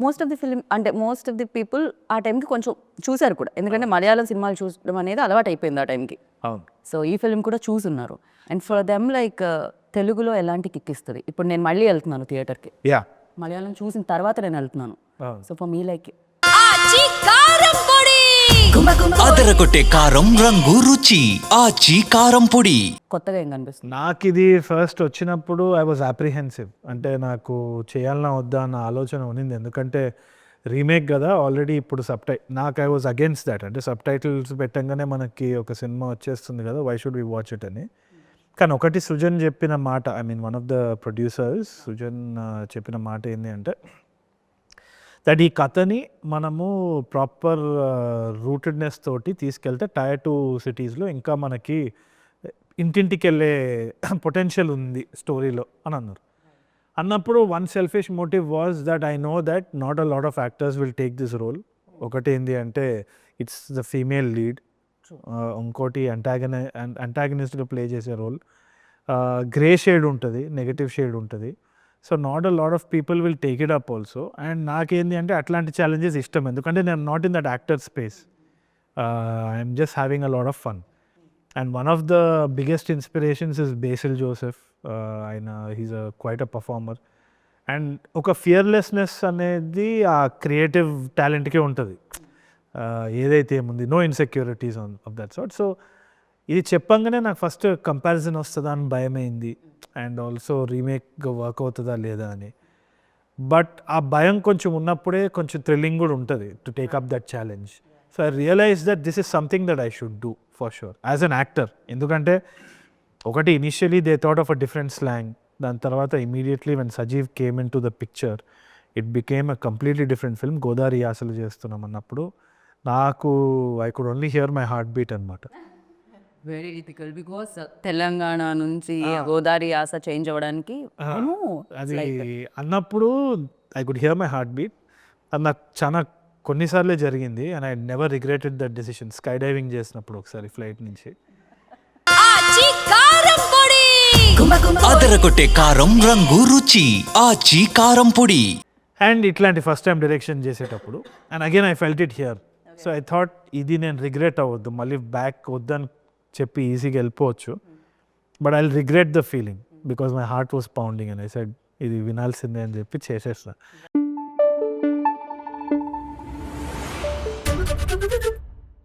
Most of the film అంటే most of the people ఆ టైంకి కొంచెం చూశారు కూడా. ఎందుకంటే మలయాళం సినిమాలు చూడడం అనేది అలవాటు అయిపోయింది ఆ టైంకి. అవును. సో ఈ ఫిలిం కూడా చూసున్నారు. అండ్ ఫర్ దెమ్ లైక్ తెలుగులో ఎలాంటి కిక్ ఇస్తుంది? ఇప్పుడు నేను మళ్ళీ వెళ్తున్నాను థియేటర్కి. యా. మలయాళం చూసిన తర్వాత నేను వెళ్తున్నాను. సో ఫర్ మీ లైక్ అదరగొట్టే కారం రంగు రుచి. ఆచి కారం పొడి. కొత్తగా ఏం కనిపిస్తుంది? నాకు ఇది ఫస్ట్ వచ్చినప్పుడు ఐ వాజ్ అప్రిహెన్సివ్ అంటే నాకు చేయాలన్నా వద్దా అన్న ఆలోచన ఉన్నింది. ఎందుకంటే రీమేక్ కదా ఆల్రెడీ ఇప్పుడు సబ్ టై నాకు ఐ వాజ్ అగేన్స్ట్ దాట్ అంటే సబ్ టైటిల్స్ పెట్టంగానే మనకి ఒక సినిమా వచ్చేస్తుంది కదా why should we watch it అని. కానీ ఒకటి సృజన్ చెప్పిన మాట I mean one of the producers Srujan చెప్పిన మాట ఏంటి అంటే దట్ ఈ కథని మనము ప్రాపర్ రూటెడ్నెస్ తోటి తీసుకెళ్తే టైర్ టూ సిటీస్లో ఇంకా మనకి ఇంటింటికి వెళ్ళే పొటెన్షియల్ ఉంది స్టోరీలో అని అన్నారు. అన్నప్పుడు one selfish motive was that I know that not a lot of actors will take this role ఒకటి ఏంటి అంటే ఇట్స్ ద ఫీమేల్ లీడ్ ఇంకోటి అంటాగన అంటాగనిస్ట్గా ప్లే చేసే రోల్ గ్రే షేడ్ ఉంటుంది నెగటివ్ షేడ్ ఉంటుంది. So not a lot of people will take it up also and నాకేంది అంటే అట్లాంటి ఛాలెంజెస్ ఇష్టం. ఎందుకంటే నేను not in that actor space I'm just having a lot of fun and one of the biggest inspirations is Basil Joseph ఆయన he's a quite a performer and ఒక fearlessness అనేది ఆ క్రియేటివ్ టాలెంట్కే ఉంటుంది. ఏదైతే ఏముంది no insecurities on of that sort so ఇది చెప్పంగానే నాకు ఫస్ట్ కంపారిజన్ వస్తుందా అని భయమైంది. అండ్ ఆల్సో రీమేక్ వర్క్ అవుతుందా లేదా అని. బట్ ఆ భయం కొంచెం ఉన్నప్పుడే కొంచెం థ్రిల్లింగ్ కూడా ఉంటుంది to take up that challenge so I realise that this is something that I should do for sure as an actor ఎందుకంటే ఒకటి initially they thought of a different slang దాని తర్వాత immediately when Sajeev came in to the picture it became a completely different film Godavari యాసలు చేస్తున్నాం అన్నప్పుడు నాకు I could only hear my heart beat అనమాట very difficult because Telangana నుంచి గోదావరి ఆశ change అవ్వడానికి అది అన్నప్పుడు I could hear my heart beat అది నాకు చాలా కొన్నిసార్లే జరిగింది and I never regretted that decision sky diving చేసినప్పుడు ఒకసారి ఫ్లైట్ నుంచి. అదరగొట్టే కారం రంగు రుచి. ఆచి కారం పొడి. అండ్ ఇట్లాంటి ఫస్ట్ టైం డైరెక్షన్ చేసేటప్పుడు and again I felt it here so I thought ఇది నేను రిగ్రెట్ అవ్వద్దు మళ్ళీ బ్యాక్ వద్దని చెప్పి ఈజీగా వెళ్ళిపోవచ్చు. But I regret the feeling because my heart was pounding అని ఐ సెడ్ ఇది వినాల్సిందే అని చెప్పి చేసేస్తాను